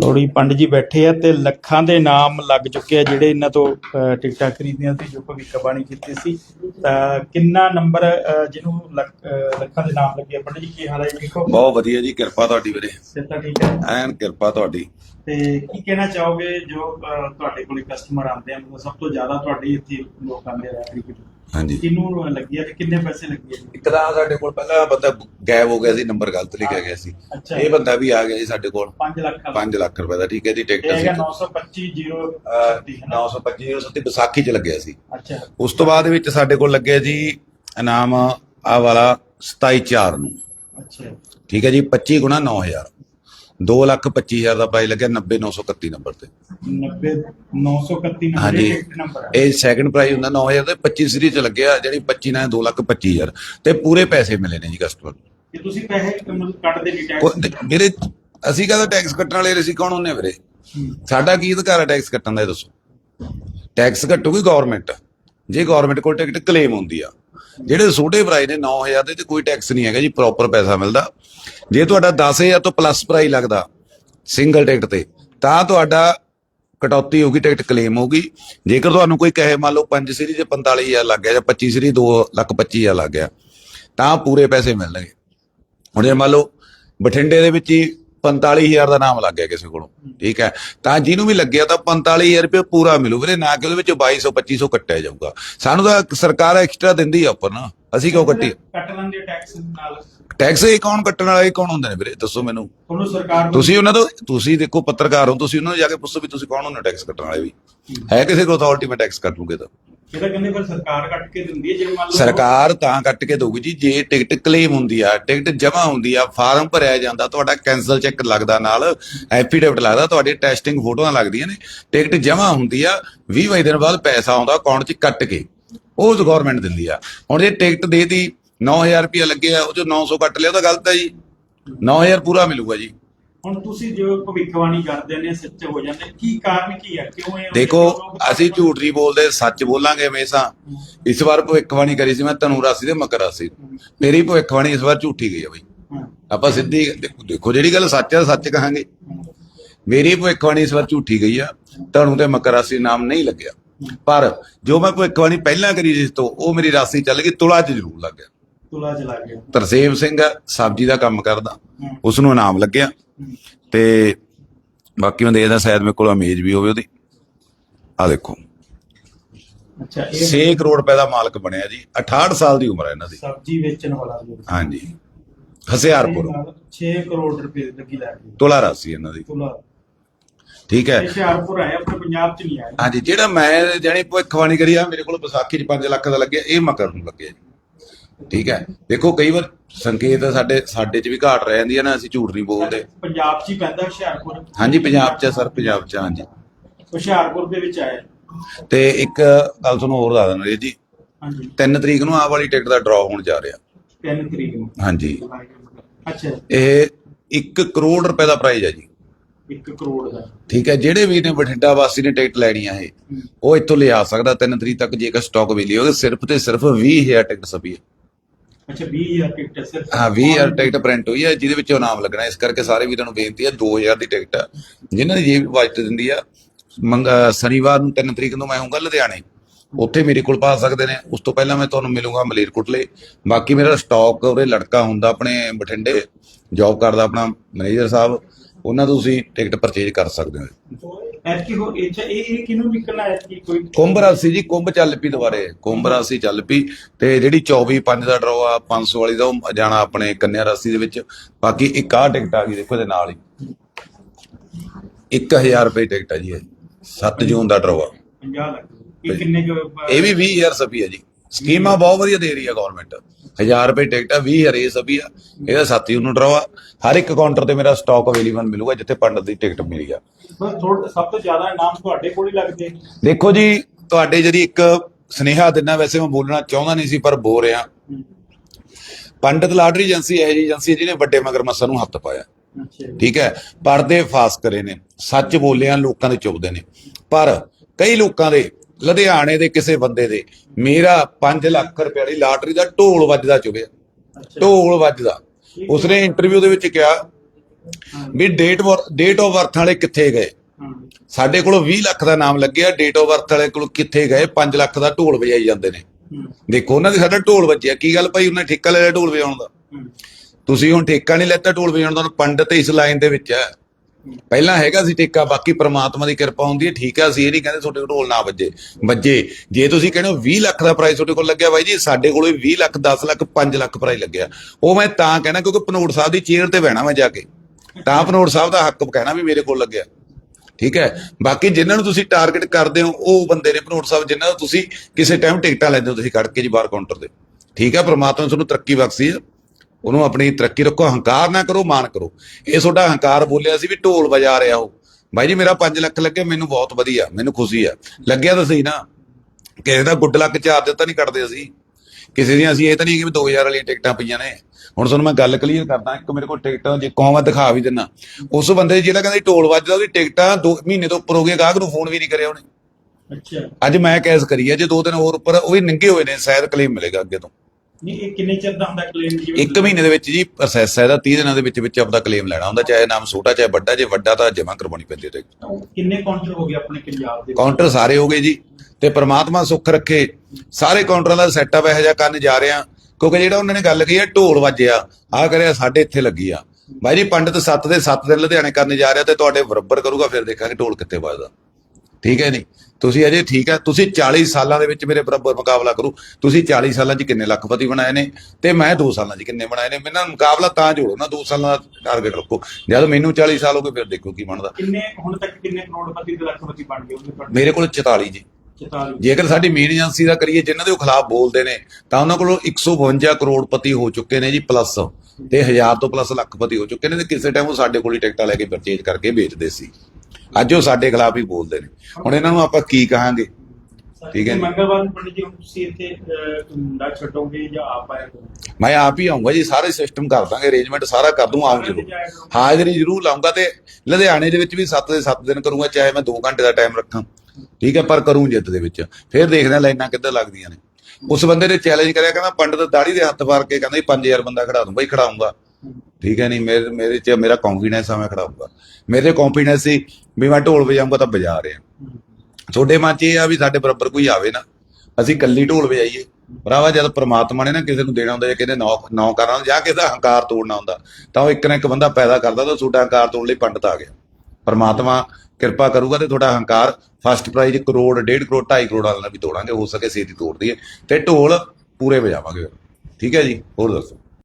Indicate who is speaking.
Speaker 1: ਲੋੜੀ ਪੰਡਿਤ ਜੀ ਬੈਠੇ ਆ ਤੇ ਲੱਖਾਂ ਦੇ ਨਾਮ ਲੱਗ ਚੁੱਕੇ ਆ ਜਿਹੜੇ ਇਹਨਾਂ ਤੋਂ ਟਿਕਟਾਂ ਖਰੀਦੀਆਂ ਸੀ ਜੋ ਭਵਿੱਖਬਾਣੀ ਕੀਤੀ ਸੀ। ਤਾਂ ਕਿੰਨਾ ਨੰਬਰ ਜਿਹਨੂੰ ਲੱਖ- ਦੇ ਨਾਮ ਲੱਗੇ ਆ? ਪੰਡਿਤ ਜੀ ਕੀ ਹਾਲ ਹੈ? ਠੀਕ ਹੋ?
Speaker 2: ਬਹੁਤ ਵਧੀਆ ਜੀ ਕਿਰਪਾ ਤੁਹਾਡੀ ਵੀਰੇ।
Speaker 1: ਸਿਹਤ ਠੀਕ ਹੈ?
Speaker 2: ਐਨ ਕਿਰਪਾ ਤੁਹਾਡੀ।
Speaker 1: ਤੇ ਕੀ ਕਹਿਣਾ ਚਾਹੋਗੇ ਜੋ ਤੁਹਾਡੇ ਕੋਲੇ ਕਸਟਮਰ ਆਉਂਦੇ ਆ? ਸਭ ਤੋਂ ਜ਼ਿਆਦਾ ਤੁਹਾਡੇ ਇੱਥੇ ਲੋਕ ਆਉਂਦੇ ਆ ਕ੍ਰਿਕਟ
Speaker 2: ਹਾਂਜੀ।
Speaker 1: ਕਿਹਨੂੰ ਲੱਗੀ ਆ ਤੇ ਕਿੰਨੇ ਪੈਸੇ ਲੱਗੇ?
Speaker 2: ਇੱਕ ਤਾਂ ਸਾਡੇ ਕੋਲ ਪਹਿਲਾਂ ਬੰਦਾ ਗਾਇਬ ਹੋ ਗਿਆ ਸੀ ਨੰਬਰ ਗਲਤ ਲਿਖਿਆ ਗਿਆ ਸੀ।
Speaker 1: ਅੱਛਾ।
Speaker 2: ਇਹ ਬੰਦਾ ਵੀ ਆ ਗਿਆ ਜੀ ਸਾਡੇ ਕੋਲ।
Speaker 1: 5 ਲੱਖ ਦਾ
Speaker 2: 5 ਲੱਖ ਰੁਪਏ ਦਾ ਠੀਕ ਹੈ ਜੀ
Speaker 1: ਇਹ
Speaker 2: ਟਿਕਟ ਸੀ
Speaker 1: ਹੈਗਾ 925 0
Speaker 2: 925 ਉਸ ਤੇ ਵਿਸਾਖੀ ਚ ਲੱਗਿਆ ਸੀ।
Speaker 1: ਅੱਛਾ।
Speaker 2: ਉਸ ਤੋਂ ਬਾਅਦ ਵਿੱਚ ਸਾਡੇ ਕੋਲ ਲੱਗਿਆ ਜੀ ਇਨਾਮ ਆ ਵਾਲਾ 27 4 ਨੂੰ।
Speaker 1: ਅੱਛਾ।
Speaker 2: ਠੀਕ ਹੈ ਜੀ 25 ਗੁਣਾ 9000 2 ਲੱਖ 25000 ਦਾ ਪ੍ਰਾਈਸ ਲੱਗਿਆ 90931 ਨੰਬਰ ਤੇ।
Speaker 1: 90 931 ਨੰਬਰ
Speaker 2: ਹਾਂਜੀ।
Speaker 1: ਨੰਬਰ
Speaker 2: ਇਹ ਸੈਕੰਡ ਪ੍ਰਾਈਜ਼ ਹੁੰਦਾ 9000 ਤੇ 25 ਸੀਰੀਜ਼ ਚ ਲੱਗਿਆ ਜਿਹੜੀ 25 ਨਾਲ 2 ਲੱਖ 25000 ਤੇ ਪੂਰੇ ਪੈਸੇ ਮਿਲੇ ਨੇ ਜੀ ਕਸਟਮਰ
Speaker 1: ਕਿ ਤੁਸੀਂ ਪੈਸੇ ਮਤਲਬ ਨਹੀਂ ਟੈਕਸ
Speaker 2: ਤੇ ਵੀਰੇ ਅਸੀਂ ਕਹਦਾ ਟੈਕਸ ਕੱਟਣ ਵਾਲੇ ਅਸੀਂ ਕੌਣ ਹੁੰਨੇ ਵੀਰੇ? ਸਾਡਾ ਕੀ ਅਧਿਕਾਰ ਹੈ ਟੈਕਸ ਕੱਟਣ ਦਾ ਇਹ ਦੱਸੋ। ਟੈਕਸ ਕੱਟੂਗੀ ਗਵਰਨਮੈਂਟ ਜੇ ਗਵਰਨਮੈਂਟ ਕੋਲ ਟਿਕਟ ਕਲੇਮ ਹੁੰਦੀ ਆ ਜਿਹੜੇ ਛੋਟੇ ਪ੍ਰਾਈਸ ਨੇ 9000 ਦੇ, ਤੇ ਕੋਈ ਟੈਕਸ ਨਹੀਂ ਹੈਗਾ ਜੀ ਪ੍ਰੋਪਰ ਪੈਸਾ ਮਿਲਦਾ। ਜੇ ਤੁਹਾਡਾ 10000 ਤੋਂ ਪਲੱਸ ਪ੍ਰਾਈਜ਼ ਲੱਗਦਾ ਸਿੰਗਲ ਟਿਕਟ ਤੇ, ਤਾਂ ਤੁਹਾਡਾ ਕਟੌਤੀ ਹੋਗੀ ਟਿਕਟ ਕਲੇਮ ਹੋਗੀ ਜੇਕਰ ਤੁਹਾਨੂੰ ਕੋਈ ਕਹੇ, ਮੰਨ ਲਓ 5 ਸੀਰੀਜ਼ 'ਚ 45000 ਲੱਗ ਗਿਆ ਜਾਂ 25 ਸੀਰੀਜ਼ 2 ਲੱਖ 25000 ਲੱਗ ਗਿਆ, ਤਾਂ ਪੂਰੇ ਪੈਸੇ ਮਿਲਣਗੇ। ਹੁਣ ਜੇ ਮੰਨ ਲਓ ਬਠਿੰਡੇ ਦੇ ਵਿੱਚ ਹੀ 45000 ਦਾ ਨਾਮ ਲੱਗ ਗਿਆ ਕਿਸੇ ਕੋਲੋਂ, ਠੀਕ ਹੈ? ਤਾਂ ਜਿਹਨੂੰ ਵੀ ਲੱਗਿਆ ਤਾਂ 45000 ਰੁਪਏ ਪੂਰਾ ਮਿਲੂ। ਵੀਰੇ, ਨਾ ਕਿ ਉਹਦੇ ਵਿੱਚ 2200 2500 ਕੱਟਿਆ ਜਾਊਗਾ। ਸਾਨੂੰ ਤਾਂ ਸਰਕਾਰ ਐਕਸਟਰਾ ਦਿੰਦੀ ਆ ਉੱਪਰ ਨਾ। ਅਸੀਂ ਕਿਉਂ ਕੱਟੀ?
Speaker 1: ਕੱਟ ਲੈਂਦੇ ਟੈਕਸ ਨਾਲ
Speaker 2: ਟੈਕਸ ਇਹ ਕੌਣ ਕੱਟਣ ਵਾਲਾ ਇਹ ਕੌਣ ਹੁੰਦੇ ਨੇ ਵੀਰੇ? ਦੱਸੋ ਮੈਨੂੰ।
Speaker 1: ਤੁਹਾਨੂੰ ਸਰਕਾਰ
Speaker 2: ਤੁਸੀਂ ਉਹਨਾਂ ਤੋਂ ਤੁਸੀਂ ਦੇਖੋ ਪੱਤਰਕਾਰ ਹੋ ਤੁਸੀਂ ਉਹਨਾਂ ਨੂੰ ਜਾ ਕੇ ਪੁੱਛੋ ਵੀ ਤੁਸੀਂ ਕੌਣ ਹੁੰਦੇ ਟੈਕਸ ਕੱਟਣ ਵਾਲੇ ਵੀ। ਹੈ ਕਿਸੇ ਕੋਲ ਅਥਾਰਟੀ ਮੈਂ ਟੈਕਸ ਕੱਟ ਲੂਗੇ ਤਾਂ।
Speaker 1: ਤਾਂ ਕਹਿੰਦੇ ਪਰ ਸਰਕਾਰ ਕੱਟ ਕੇ ਦਿੰਦੀ ਹੈ ਜੇ ਮੰਨ ਲਓ
Speaker 2: ਸਰਕਾਰ ਤਾਂ ਕੱਟ ਕੇ ਦਊਗੀ ਜੀ ਜੇ ਟਿਕਟ ਕਲੇਮ ਹੁੰਦੀ ਆ ਟਿਕਟ ਜਮ੍ਹਾਂ ਹੁੰਦੀ ਆ ਫਾਰਮ ਭਰਿਆ ਜਾਂਦਾ ਤੁਹਾਡਾ ਕੈਂਸਲ ਚੈੱਕ ਲੱਗਦਾ ਨਾਲ ਐਫੀਡੇਵਿਟ ਲੱਗਦਾ ਤੁਹਾਡੀ ਟੈਸਟਿੰਗ ਫੋਟੋਆਂ ਲੱਗਦੀਆਂ ਨੇ ਟਿਕਟ ਜਮ੍ਹਾਂ ਹੁੰਦੀ ਆ 20 22 ਦਿਨ ਬਾਅਦ ਪੈਸਾ ਆਉਂਦਾ ਅਕਾਊਂਟ 'ਚ ਕੱਟ ਕੇ। ਉਹ ਗਵਰਨਮੈਂਟ ਦਿੰਦੀ ਆ। ਹੁਣ ਜੇ ਟਿਕਟ ਦੇਤੀ 9000 ਰੁਪਏ ਲੱਗਿਆ ਉਹ 'ਚੋਂ 900 ਕੱਟ ਲਿਆ ਉਹ ਤਾਂ ਗਲਤ ਹੈ ਜੀ। 9000 ਪੂਰਾ ਮਿਲੂਗਾ ਜੀ।
Speaker 1: ਹੁਣ ਤੁਸੀਂ ਜੋ ਭਵਿੱਖਬਾਣੀ ਕਰਦੇ ਨੇ ਸੱਚ ਹੋ ਜਾਂਦੇ ਕੀ ਕਾਰਨ ਕੀ ਹੈ ਕਿਉਂ ਇਹ
Speaker 2: ਦੇਖੋ ਅਸੀਂ ਝੂਠ ਨਹੀਂ ਬੋਲਦੇ ਸੱਚ ਬੋਲਾਂਗੇ ਹਮੇਸ਼ਾ। ਇਸ ਵਾਰ ਭਵਿੱਖਬਾਣੀ ਕਰੀ ਸੀ ਮੈਂ ਧਨੂ ਰਾਸ਼ੀ ਤੇ ਮਕਰ ਰਾਸ਼ੀ। ਮੇਰੀ ਭਵਿੱਖਬਾਣੀ ਇਸ ਵਾਰ ਝੂਠੀ ਗਈ ਆ ਬਈ। ਆਪਾਂ ਸਿੱਧੀ ਦੇਖੋ- ਜਿਹੜੀ ਗੱਲ ਸੱਚ ਹੈ ਸੱਚ ਕਹਾਂਗੇ। ਮੇਰੀ ਭਵਿੱਖਬਾਣੀ ਇਸ ਵਾਰ ਝੂਠੀ ਗਈ ਆ। ਤੁਹਾਨੂੰ ਤੇ ਮਕਰ ਰਾਸ਼ੀ ਨਾਮ ਨਹੀਂ ਲੱਗਿਆ। ਪਰ ਜੋ ਮੈਂ ਭਵਿੱਖਬਾਣੀ ਪਹਿਲਾਂ ਕਰੀ ਜਿਸ ਤੋਂ ਉਹ ਮੇਰੀ ਰਾਸ਼ੀ ਚੱਲ ਗਈ ਤੁਲਾ 'ਚ ਜ਼ਰੂਰ ਲੱਗ ਗਿਆ।
Speaker 1: ਤੁਲਾ ਜਲਾ ਗਿਆ।
Speaker 2: ਤਰਸੇਮ ਸਿੰਘ ਸਬਜ਼ੀ ਦਾ ਕੰਮ ਕਰਦਾ। ਉਸ ਨੂੰ ਇਨਾਮ ਲੱਗਿਆ। ਤੇ ਬਾਕੀ ਮੈਂ ਦੇਖਦਾ ਸ਼ਾਇਦ ਮੇਰੇ ਕੋਲ ਇਮੇਜ ਵੀ ਹੋਵੇ ਉਹਦੀ। ਆ ਦੇਖੋ।
Speaker 1: ਅੱਛਾ ਇਹ
Speaker 2: 6 ਕਰੋੜ ਰੁਪਏ ਦਾ ਮਾਲਕ ਬਣਿਆ ਜੀ। 68 ਸਾਲ ਦੀ ਉਮਰ ਹੈ ਇਹਨਾਂ ਦੀ।
Speaker 1: ਸਬਜ਼ੀ ਵੇਚਣ ਵਾਲਾ ਵੀ।
Speaker 2: ਹਾਂਜੀ। ਹਸਿਆਰਪੁਰ।
Speaker 1: 6 ਕਰੋੜ ਰੁਪਏ ਲੱਗੀ ਲੱਗ ਗਈ
Speaker 2: ਤੁਲਾ ਰਾਸ਼ੀ ਇਹਨਾਂ ਦੀ।
Speaker 1: ਤੁਲਾ।
Speaker 2: ਠੀਕ ਹੈ।
Speaker 1: ਹੁਸ਼ਿਆਰਪੁਰ ਆਇਆ ਆਪਣੇ ਪੰਜਾਬ ਚ ਨਹੀਂ ਆਇਆ
Speaker 2: ਹਾਂਜੀ ਜਿਹੜਾ ਮੈਂ ਜਾਨੀ ਭਵਿੱਖਬਾਣੀ ਕਰੀ ਆ ਮੇਰੇ ਕੋਲ ਵਿਸਾਖੀ ਚ 5 ਲੱਖ ਦਾ ਲੱਗਿਆ ਇਹ ਮਕਰ ਨੂੰ ਲੱਗਿਆ ਠੀਕ ਹੈ। ਦੇਖੋ ਕਈ ਵਾਰ ਸੰਕੇਤ ਸਾਡੇ ਸਾਡੇ ਚ ਵੀ ਘਾਟ ਰਹਿ ਜਾਂਦੀ ਹੈ ਨਾ ਅਸੀਂ ਝੂਠ ਨਹੀਂ ਬੋਲਦੇ।
Speaker 1: ਪੰਜਾਬ ਚ ਹੀ ਪੈਂਦਾ ਹੁਸ਼ਿਆਰਪੁਰ।
Speaker 2: ਹਾਂਜੀ ਪੰਜਾਬ ਚ ਸਰ ਪੰਜਾਬ ਚ ਹਾਂਜੀ।
Speaker 1: ਹੁਸ਼ਿਆਰਪੁਰ ਦੇ ਵਿੱਚ ਆਇਆ
Speaker 2: ਤੇ ਇੱਕ ਗੱਲ ਤੁਹਾਨੂੰ ਹੋਰ ਦੱਸ ਦਿੰਦਾ ਜੀ।
Speaker 1: ਹਾਂਜੀ।
Speaker 2: 3 ਤਰੀਕ ਨੂੰ ਆਹ ਵਾਲੀ ਟਿਕਟ ਦਾ ਡਰਾਅ ਹੋਣ ਜਾ ਰਿਹਾ।
Speaker 1: 3 ਤਰੀਕ ਨੂੰ।
Speaker 2: ਹਾਂਜੀ।
Speaker 1: ਅੱਛਾ।
Speaker 2: ਇਹ 1 ਕਰੋੜ ਰੁਪਏ ਦਾ ਪ੍ਰਾਈਜ਼ ਹੈ ਜੀ।
Speaker 1: 1 ਕਰੋੜ ਦਾ।
Speaker 2: ਠੀਕ ਹੈ ਜਿਹੜੇ ਵੀ ਨੇ ਬਠਿੰਡਾ ਵਾਸੀ ਨੇ ਟਿਕਟ ਲੈਣੀ ਆ ਇਹ ਉਹ ਇੱਥੋਂ ਲਿਆ ਸਕਦਾ 3 ਤਰੀਕ ਤੱਕ ਜੇਕਰ ਸਟਾਕ ਅਵੇਲੀ ਹੋਵੇ ਸਿਰਫ ਤੇ ਸਿਰਫ 20000 ਟਿਕਟ ਸਭੀ ਹੈ।
Speaker 1: ਅੱਛਾ 20000 ਟਿਕਟ ਹੈ ਸਿਰਫ।
Speaker 2: ਹਾਂ 20000 ਟਿਕਟ ਪ੍ਰਿੰਟ ਹੋਈ ਹੈ ਜਿਹਦੇ ਵਿੱਚੋਂ ਨਾਮ ਲੱਗਣਾ ਇਸ ਕਰਕੇ ਸਾਰੇ ਵੀਰਾਂ ਨੂੰ ਬੇਨਤੀ ਹੈ 2000 ਦੀ ਟਿਕਟ। ਜਿਨ੍ਹਾਂ ਦੀ ਜੇਬ ਬਜਟ ਦਿੰਦੀ ਆ ਸ਼ਨੀਵਾਰ ਨੂੰ 3 ਤਰੀਕ ਨੂੰ ਮੈਂ ਹੋਊਂਗਾ ਲੁਧਿਆਣੇ। ਉੱਥੇ ਮੇਰੇ ਕੋਲ ਪਾ ਸਕਦੇ ਨੇ। ਉਸ ਤੋਂ ਪਹਿਲਾਂ ਮੈਂ ਤੁਹਾਨੂੰ ਮਿਲੂੰਗਾ ਮਲੇਰਕੋਟਲੇ। ਬਾਕੀ ਮੇਰਾ ਸਟਾਕ ਉਹਦੇ ਲੜਕਾ ਹੁੰਦਾ ਆਪਣੇ ਬਠਿੰਡੇ ਜੌਬ ਕਰਦਾ ਆਪਣਾ ਮੈਨੇਜਰ ਸਾਹਿਬ। ਉਹਨਾਂ ਤੋਂ ਤੁਸੀਂ ਟਿਕਟ ਪਰਚੇਜ ਕਰ ਸਕਦੇ ਹੋ।
Speaker 1: ਐਤਕੀ ਹੋ ਇਹ 'ਚ ਇਹ ਇਹ ਕਿਹਨੂੰ ਨਿਕਲਣਾ ਹੈ ਕਿ ਕੋਈ?
Speaker 2: ਕੁੰਭ ਰਾਸ਼ੀ ਜੀ ਕੁੰਭ ਚੱਲ ਪਈ ਦੁਬਾਰੇ। ਕੁੰਭ ਰਾਸ਼ੀ ਚੱਲ ਪਈ ਤੇ ਜਿਹੜੀ 24 5 ਦਾ ਡਰਾਅ ਆ 500 ਵਾਲੀ ਦਾ ਉਹ ਜਾਣਾ ਆਪਣੇ ਕੰਨਿਆ ਰਾਸ਼ੀ ਦੇ ਵਿੱਚ। ਬਾਕੀ ਇੱਕ ਆਹ ਟਿਕਟ ਆ ਗਈ ਦੇਖੋ ਇਹਦੇ ਨਾਲ ਹੀ। 1000 ਰੁਪਏ ਟਿਕਟ ਆ ਜੀ ਇਹ। 7 ਜੂਨ ਦਾ ਡਰਾਅ ਆ।
Speaker 1: 50 ਲੱਖ। ਇਹ ਕਿੰਨੇ
Speaker 2: ਇਹ ਵੀ 20000 ਸਭੀ ਆ ਜੀ। ਸਕੀਮਾਂ ਬਹੁਤ ਵਧੀਆ ਦੇ ਰਹੀ ਆ ਗਵਰਨਮੈਂਟ 1000 ਰੁਪਏ ਟਿਕਟ ਆ 20000 ਇਹ ਸਭੀ ਆ। ਇਹਦਾ 7 ਜੂਨ ਨੂੰ ਡਰਾਅ ਆ। ਹਰ ਇੱਕ ਕਾਊਂਟਰ ਤੇ ਮੇਰਾ ਸਟਾਕ ਅਵੇਲੇਬਲ ਮਿਲੂਗਾ ਜਿੱਥੇ ਪੰਡਤ ਦੀ ਟਿਕਟ ਮਿਲੀ ਆ।
Speaker 1: ਬਸ ਥੋੜਾ ਸਭ ਤੋਂ ਜ਼ਿਆਦਾ ਇਨਾਮ ਤੁਹਾਡੇ ਕੋਲ ਹੀ ਲੱਗਦੇ
Speaker 2: ਦੇਖੋ ਜੀ ਤੁਹਾਡੇ ਜਿਹੜੀ ਇੱਕ ਸੁਨੇਹਾ ਦਿਨਾ ਵੈਸੇ ਮੈਂ ਬੋਲਣਾ ਚਾਹੁੰਦਾ ਨਹੀਂ ਸੀ ਪਰ ਬੋਲ ਰਿਹਾ। ਪੰਡਤ ਲਾਟਰੀ ਏਜੰਸੀ ਇਹ ਜੀ ਏਜੰਸੀ ਹੈ ਜਿਹਨੇ ਵੱਡੇ ਮਗਰਮੱਛਾਂ ਨੂੰ ਹੱਥ ਪਾਇਆ। ਠੀਕ ਹੈ? ਪਰਦੇ ਫਾਸ ਕਰੇ ਨੇ। ਸੱਚ ਬੋਲਿਆ ਲੋਕਾਂ ਦੇ ਚੁੱਪਦੇ ਨੇ। ਪਰ ਕਈ ਲੋਕਾਂ ਦੇ ਲੁਧਿਆਣੇ ਦੇ ਕਿਸੇ ਬੰਦੇ ਦੇ ਮੇਰਾ 5 ਲੱਖ ਰੁਪਏ ਦੀ ਲਾਟਰੀ ਦਾ ਢੋਲ ਵੱਜਦਾ
Speaker 1: ਅੱਛਾ।
Speaker 2: ਢੋਲ ਵੱਜਦਾ। ਉਸਨੇ ਇੰਟਰਵਿਊ ਦੇ ਵਿੱਚ ਕਿਹਾ ਵੀ ਡੇਟ ਡੇਟ ਆਫ ਬਰਥ ਵਾਲੇ ਕਿੱਥੇ ਗਏ? ਸਾਡੇ ਕੋਲ 20 ਲੱਖ ਦਾ ਨਾਮ ਲੱਗਿਆ ਡੇਟ ਆਫ ਬਰਥ ਵਾਲੇ ਕੋਲ ਕਿੱਥੇ ਗਏ? 5 ਲੱਖ ਦਾ ਢੋਲ ਵਜਾਈ ਜਾਂਦੇ ਨੇ। ਦੇਖੋ ਉਹਨਾਂ ਦੇ ਸਾਡਾ ਢੋਲ ਵੱਜਿਆ। ਕੀ ਗੱਲ ਭਾਈ ਉਹਨੇ ਠੇਕਾ ਲੈ ਲਿਆ ਢੋਲ ਵਜਾਉਣ ਦਾ? ਤੁਸੀਂ ਹੁਣ ਠੇਕਾ ਨਹੀਂ ਲੈਤਾ ਢੋਲ ਵਜਾਉਣ ਦਾ ਪੰਡਤ ਇਸ ਲਾਈਨ ਦੇ ਵਿੱਚ ਹੈ। ਪਹਿਲਾਂ ਹੈਗਾ ਸੀ ਟੇਕਾ ਬਾਕੀ ਪ੍ਰਮਾਤਮਾ ਦੀ ਕਿਰਪਾ ਹੁੰਦੀ ਹੈ, ਠੀਕ ਹੈ ਅਸੀਂ ਇਹ ਨਹੀਂ ਕਹਿੰਦੇ ਤੁਹਾਡੇ ਕੋਲ ਢੋਲ ਨਾ ਵੱਜੇ। ਵੱਜੇ। ਜੇ ਤੁਸੀਂ ਕਹਿੰਦੇ ਹੋ 20 ਲੱਖ ਦਾ ਪ੍ਰਾਈਸ ਤੁਹਾਡੇ ਕੋਲ ਲੱਗਿਆ ਬਾਈ ਜੀ, ਸਾਡੇ ਕੋਲ 20 ਲੱਖ 10 ਲੱਖ 5 ਲੱਖ ਪ੍ਰਾਈਸ ਲੱਗਿਆ। ਉਹ ਮੈਂ ਤਾਂ ਕਹਿਣਾ ਕਿਉਂਕਿ ਪਨੋੜ ਸਾਹਿਬ ਦੀ ਚੇਅਰ ਤੇ ਬਹਿਣਾ ਮੈਂ ਜਾ ਕੇ। ਤਾਂ ਪਨੋੜ ਸਾਹਿਬ ਦਾ ਹੱਕ ਕਹਿਣਾ ਵੀ ਮੇਰੇ ਕੋਲ ਲੱਗਿਆ। ਠੀਕ ਹੈ? ਬਾਕੀ ਜਿਨ੍ਹਾਂ ਨੂੰ ਤੁਸੀਂ ਟਾਰਗੇਟ ਕਰਦੇ ਹੋ, ਉਹ ਬੰਦੇ ਨੇ ਭਨੋਟ ਸਾਹਿਬ, ਜਿਨ੍ਹਾਂ ਨੂੰ ਤੁਸੀਂ ਕਿਸੇ ਟਾਈਮ ਟਿਕਟਾਂ ਲੈਂਦੇ ਹੋ, ਤੁਸੀਂ ਖੜ ਕੇ ਜੀ ਬਾਹਰ ਕਾਊਂਟਰ ਤੇ। ਠੀਕ ਹੈ ਪ੍ਰਮਾਤਮਾ ਨੇ ਤੁਹਾਨੂੰ ਤਰੱਕੀ ਬਖਸ਼ੀ ਹੈ ਉਹਨੂੰ ਆਪਣੀ ਤਰੱਕੀ ਰੱਖੋ ਹੰਕਾਰ ਨਾ ਕਰੋ ਮਾਣ ਕਰੋ। ਇਹ ਤੁਹਾਡਾ ਹੰਕਾਰ ਬੋਲਿਆ ਸੀ ਵੀ ਢੋਲ ਵਜਾ ਰਿਹਾ ਉਹ। ਬਾਈ ਜੀ ਮੇਰਾ 5 ਲੱਖ ਲੱਗਿਆ ਮੈਨੂੰ ਬਹੁਤ ਵਧੀਆ ਮੈਨੂੰ ਖੁਸ਼ੀ ਆ। ਲੱਗਿਆ ਤਾਂ ਸਹੀ ਨਾ। ਕਿਸੇ ਦਾ ਗੁੱਡ ਲੱਕ ਚਾਰ ਦਿੱਤਾ ਨਹੀਂ ਕੱਢਦੇ ਅਸੀਂ। ਕਿਸੇ ਦੀਆਂ ਅਸੀਂ ਇਹ ਤਾਂ ਨਹੀਂ ਕਿ ਵੀ 2000 ਵਾਲੀਆਂ ਟਿਕਟਾਂ ਪਈਆਂ ਨੇ। ਹੁਣ ਤੁਹਾਨੂੰ ਮੈਂ ਗੱਲ ਕਲੀਅਰ ਕਰਦਾ ਇੱਕ ਮੇਰੇ ਕੋਲ ਟਿਕਟਾਂ ਜੇ ਕੌਮ ਦਿਖਾ ਵੀ ਦਿੰਨਾ। ਉਸ ਬੰਦੇ ਜਿਹੜਾ ਕਹਿੰਦਾ ਢੋਲ ਵੱਜਦਾ ਉਹਦੀ ਟਿਕਟਾਂ 2 ਮਹੀਨੇ ਤੋਂ ਉੱਪਰ ਹੋ ਗਏ ਗਾਹਕ ਨੂੰ ਫੋਨ ਵੀ ਨਹੀਂ ਕਰਿਆ ਉਹਨੇ।
Speaker 1: ਅੱਛਾ।
Speaker 2: ਅੱਜ ਮੈਂ ਕੈਸ ਕਰੀ ਹੈ ਜੇ ਦੋ ਦਿਨ ਹੋਰ ਉੱਪਰ ਉਹ ਵੀ ਨਿੰਗੇ ਹੋਏ ਨੇ ਸ਼ਾਇਦ ਕਲੇਮ ਮਿਲੇਗਾ ਅੱਗੇ ਤੋਂ।
Speaker 1: ਨਹੀਂ ਇਹ ਕਿੰਨੇ ਚਿਰ ਦਾ ਹੁੰਦਾ ਕਲੇਮ ਜੀ?
Speaker 2: ਇੱਕ ਮਹੀਨੇ ਦੇ ਵਿੱਚ ਜੀ ਪ੍ਰੋਸੈਸ ਹੈ ਇਹਦਾ 30 ਦਿਨਾਂ ਦੇ ਵਿੱਚ ਵਿੱਚ ਆਪਦਾ ਕਲੇਮ ਲੈਣਾ ਹੁੰਦਾ ਚਾਹੇ ਨਾਮ ਛੋਟਾ ਚਾਹੇ ਵੱਡਾ ਜੇ ਵੱਡਾ ਤਾਂ ਜਮ੍ਹਾਂ ਕਰਵਾਉਣੀ ਪੈਂਦੀ ਹੈ
Speaker 1: ਕਿੰਨੇ ਕਾਊਂਟਰ ਹੋ ਗਏ ਆਪਣੇ ਪੰਜਾਬ ਦੇ?
Speaker 2: ਕਾਊਂਟਰ ਸਾਰੇ ਹੋ ਗਏ ਜੀ ਤੇ ਪ੍ਰਮਾਤਮਾ ਸੁੱਖ ਰੱਖੇ ਸਾਰੇ ਕਾਊਂਟਰਾਂ ਦਾ ਸੈਟਅਪ ਇਹੋ ਜਿਹਾ ਕਰਨ ਜਾ ਰਹੇ ਆ ਕਿਉਂਕਿ ਜਿਹੜਾ ਉਹਨਾਂ ਨੇ ਗੱਲ ਕਹੀ ਹੈ ਢੋਲ ਵੱਜਿਆ ਆ ਕਰਿਆ ਸਾਡੇ ਇੱਥੇ ਲੱਗੀ ਆ। ਬਾਈ ਜੀ ਪੰਡਤ 7 ਦੇ 7 ਦਿਨ ਲੁਧਿਆਣੇ ਕਰਨ ਜਾ ਰਿਹਾ ਤੇ ਤੁਹਾਡੇ ਬਰਾਬਰ ਕਰੂਗਾ ਫਿਰ ਦੇਖਾਂਗੇ ਢੋਲ ਕਿੱਥੇ ਵੱਜਦਾ। ਠੀਕ ਹੈ ਨਹੀਂ? ਤੁਸੀਂ ਅਜੇ ਠੀਕ ਹੈ ਤੁਸੀਂ 40 ਸਾਲਾਂ ਦੇ ਵਿੱਚ ਮੇਰੇ ਬਰਾਬਰ ਮੁਕਾਬਲਾ ਕਰੂ। ਤੁਸੀਂ 40 ਸਾਲਾਂ 'ਚ ਕਿੰਨੇ ਲੱਖਪਤੀ ਬਣਾਏ ਨੇ ਤੇ ਮੈਂ 2 ਸਾਲਾਂ 'ਚ ਕਿੰਨੇ ਬਣਾਏ ਨੇ? ਮੇਰੇ ਮੁਕਾਬਲਾ ਤਾਂ ਜੋੜੋ ਨਾ 2 ਸਾਲਾਂ ਦਾ ਟਾਰਗੇਟ ਰੱਖੋ। ਜਦ ਮੈਨੂੰ 40 ਸਾਲ ਹੋ ਗਏ ਫਿਰ ਦੇਖੋ ਕੀ ਬਣਦਾ।
Speaker 1: ਕਿੰਨੇ ਹੁਣ ਤੱਕ ਕਿੰਨੇ ਕਰੋੜਪਤੀ ਤੇ ਲੱਖਪਤੀ ਬਣ ਗਏ
Speaker 2: ਮੇਰੇ ਕੋਲ 44 ਜੀ।
Speaker 1: 44
Speaker 2: ਜੇਕਰ ਸਾਡੀ ਮੇਨ ਏਜੰਸੀ ਦਾ ਕਰੀਏ ਜਿਨ੍ਹਾਂ ਦੇ ਉਹ ਖਿਲਾਫ ਬੋਲਦੇ ਨੇ ਤਾਂ ਉਹਨਾਂ ਕੋਲ 152 ਕਰੋੜਪਤੀ ਹੋ ਚੁੱਕੇ ਨੇ ਜੀ ਪਲੱਸ ਤੇ 1000 ਤੋਂ ਪਲੱਸ ਲੱਖਪਤੀ ਹੋ ਚੁੱਕੇ ਨੇ ਤੇ ਕਿਸੇ ਟਾਈਮ ਉਹ ਸਾਡੇ ਕੋਲ ਹੀ ਟਿਕਟਾਂ ਲੈ ਕੇ ਪਰਚੇਜ ਕਰਕੇ ਵੇਚਦੇ ਸੀ। ਅੱਜ ਉਹ ਸਾਡੇ ਖਿਲਾਫ ਹੀ ਬੋਲਦੇ ਨੇ। ਹੁਣ ਇਹਨਾਂ ਨੂੰ ਆਪਾਂ ਕੀ ਕਹਾਂਗੇ? ਠੀਕ ਹੈ।
Speaker 1: ਮੰਗਲਵਾਰ ਨੂੰ ਪੰਡਿਤ ਜੀ ਤੁਸੀਂ ਇੱਥੇ ਮੁੰਡਾ ਛੱਡੋਗੇ ਜਾਂ ਆਪ ਕਰੋਗੇ
Speaker 2: ਮੈਂ ਆਪ ਹੀ ਆਉਂਗਾ ਜੀ ਸਾਰੇ ਸਿਸਟਮ ਕਰ ਦਾਂਗੇ ਅਰੇਂਜਮੈਂਟ ਸਾਰਾ ਕਰ ਦੂੰ ਆਪ ਜ਼ਰੂਰ। ਹਾਜ਼ਰੀ ਜ਼ਰੂਰ ਲਾਉਂਗਾ ਤੇ ਲੁਧਿਆਣੇ ਦੇ ਵਿੱਚ ਵੀ 7 ਦੇ 7 ਦਿਨ ਕਰੂੰਗਾ ਚਾਹੇ ਮੈਂ 2 ਘੰਟੇ ਦਾ ਟਾਈਮ ਰੱਖਾਂ। ਠੀਕ ਹੈ ਪਰ ਕਰੂੰ ਜਿੱਤ ਦੇ ਵਿੱਚ। ਫਿਰ ਦੇਖਦੇ ਹਾਂ ਲਾਈਨਾਂ ਕਿੱਦਾਂ ਲੱਗਦੀਆਂ ਨੇ। ਉਸ ਬੰਦੇ ਨੇ ਚੈਲੰਜ ਕਰਿਆ ਕਹਿੰਦਾ ਪੰਡਤ ਦਾੜੀ ਦੇ ਹੱਥ ਮਾਰ ਕੇ ਕਹਿੰਦਾ ਜੀ 5000 ਬੰਦਾ ਖੜਾ ਦੂੰ ਬਈ ਖੜਾਉਂਗਾ। ਠੀਕ ਹੈ ਨਹੀਂ ਮੇਰੇ ਮੇਰੇ ਚ ਮੇਰਾ ਕੌਨਫੀਡੈਂਸ ਆ, ਮੈਂ ਖੜਾਉਂਗਾ ਮੇਰੇ ਕੌਨਫੀਡੈਂਸ ਸੀ ਵੀ ਮੈਂ ਢੋਲ ਵਜਾਊਂਗਾ ਤਾਂ ਵਜਾ ਰਿਹਾ। ਤੁਹਾਡੇ ਮਨ 'ਚ ਇਹ ਆ ਵੀ ਸਾਡੇ ਬਰਾਬਰ ਕੋਈ ਆਵੇ ਨਾ। ਅਸੀਂ ਕੱਲੀ ਢੋਲ ਵਜਾਈਏ। ਭਰਾਵਾ, ਜਦ ਪ੍ਰਮਾਤਮਾ ਨੇ ਨਾ ਕਿਸੇ ਨੂੰ ਦੇਣਾ ਹੁੰਦਾ ਜਾਂ ਕਿਸੇ ਨੌ ਨੌ ਕਰਨਾ ਜਾਂ ਕਿਸੇ ਦਾ ਹੰਕਾਰ ਤੋੜਨਾ ਹੁੰਦਾ, ਤਾਂ ਉਹ ਇੱਕ ਨਾ ਇੱਕ ਬੰਦਾ ਪੈਦਾ ਕਰਦਾ ਤਾਂ ਤੁਹਾਡਾ ਹੰਕਾਰ ਤੋੜਨ ਲਈ ਪੰਡਤ ਆ ਗਿਆ। ਪ੍ਰਮਾਤਮਾ ਕਿਰਪਾ ਕਰੂਗਾ ਤੇ ਤੁਹਾਡਾ ਹੰਕਾਰ ਫਸਟ ਪ੍ਰਾਈਜ਼ ਕਰੋੜ, ਡੇਢ ਕਰੋੜ 2.5 ਕਰੋੜ ਵਾਲਾ ਵੀ ਤੋੜਾਂਗੇ। ਹੋ ਸਕੇ ਛੇਤੀ ਤੋੜ ਦਈਏ ਤੇ ਢੋਲ ਪੂਰੇ ਵਜਾਵਾਂਗੇ। ਠੀਕ ਹੈ ਜੀ? ਹੋਰ ਦੱਸੋ?